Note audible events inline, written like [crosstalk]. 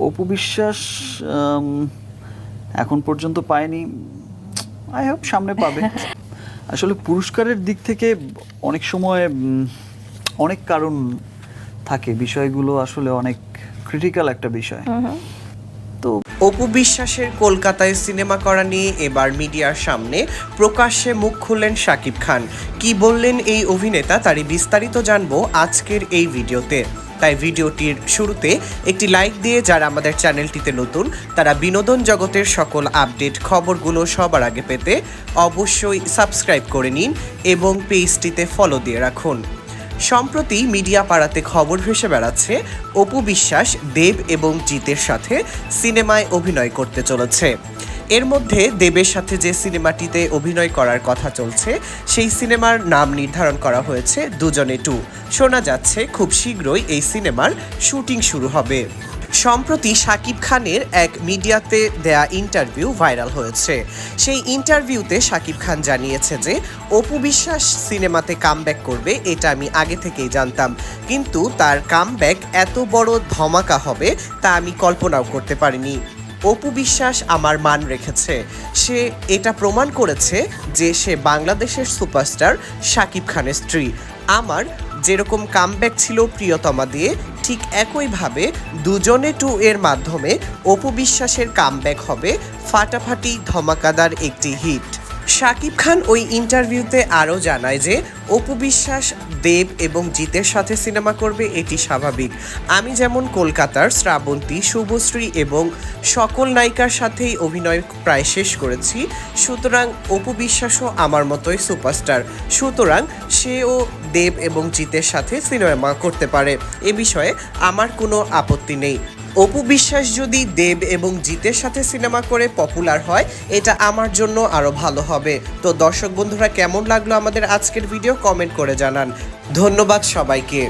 অপু বিশ্বাস এখন পর্যন্ত পায়নি। আই হোপ সামনে পাবে। [laughs] আসলে পুরস্কারের দিক থেকে অনেক সময় অনেক কারণ থাকে। বিষয়গুলো আসলে অনেক ক্রিটিক্যাল একটা বিষয়। তো অপু বিশ্বাসের কলকাতায় সিনেমা করা নিয়ে এবার মিডিয়ার সামনে প্রকাশ্যে মুখ খুললেন শাকিব খান। কি বললেন এই অভিনেতা তারই বিস্তারিত জানব আজকের এই ভিডিওতে। তাই ভিডিওটির শুরুতে একটি লাইক দিয়ে যারা আমাদের চ্যানেলটিতে নতুন, তারা বিনোদন জগতের সকল আপডেট খবরগুলো সবার আগে পেতে অবশ্যই সাবস্ক্রাইব করে নিন এবং পেজটিতে ফলো দিয়ে রাখুন। সম্প্রতি মিডিয়া পাড়াতে খবর ভেসে বেড়াচ্ছে, অপু বিশ্বাস, দেব এবং জিতের সাথে সিনেমায় অভিনয় করতে চলেছে। এর মধ্যে দেবের সাথে যে সিনেমাটিতে অভিনয় করার কথা চলছে, সেই সিনেমার নাম নির্ধারণ করা হয়েছে দুজনে টু। শোনা যাচ্ছে খুব শীঘ্রই এই সিনেমার শুটিং শুরু হবে। সম্প্রতি শাকিব খানের এক মিডিয়াতে দেয়া ইন্টারভিউ ভাইরাল হয়েছে। সেই ইন্টারভিউতে শাকিব খান জানিয়েছে যে, অপু বিশ্বাস সিনেমাতে কামব্যাক করবে, এটা আমি আগে থেকেই জানতাম। কিন্তু তার কামব্যাক এত বড় ধমাকা হবে, তা আমি কল্পনাও করতে পারিনি। অপু বিশ্বাস আমার মান রেখেছে। সে এটা প্রমাণ করেছে যে সে বাংলাদেশের সুপারস্টার শাকিব খানের স্ত্রী। আমার যেরকম কামব্যাক ছিল প্রিয়তমা দিয়ে, ঠিক একইভাবে দুজনে টু এর মাধ্যমে অপু বিশ্বাসের কামব্যাক হবে ফাটাফাটি ধমাকাদার একটি হিট শাকিব খান ওই ইন্টারভিউতে আরও জানায় যে, অপু বিশ্বাস, দেব এবং জিতের সাথে সিনেমা করবে এটি স্বাভাবিক। আমি যেমন কলকাতার শ্রাবন্তী, শুভশ্রী এবং সকল নায়িকার সাথেই অভিনয় প্রায় শেষ করেছি, সুতরাং অপু বিশ্বাসও আমার মতোই সুপারস্টার। সুতরাং সেও দেব এবং জিতের সাথে সিনেমা করতে পারে। এ বিষয়ে আমার কোনো আপত্তি নেই। অপু বিশ্বাস যদি দেব এবং জিতের সাথে সিনেমা করে পপুলার হয়, এটা আমার জন্য আরও ভালো হবে। তো দর্শক বন্ধুরা, কেমন লাগল আমাদের আজকের ভিডিও? কমেন্ট করে জানান। ধন্যবাদ সবাইকে।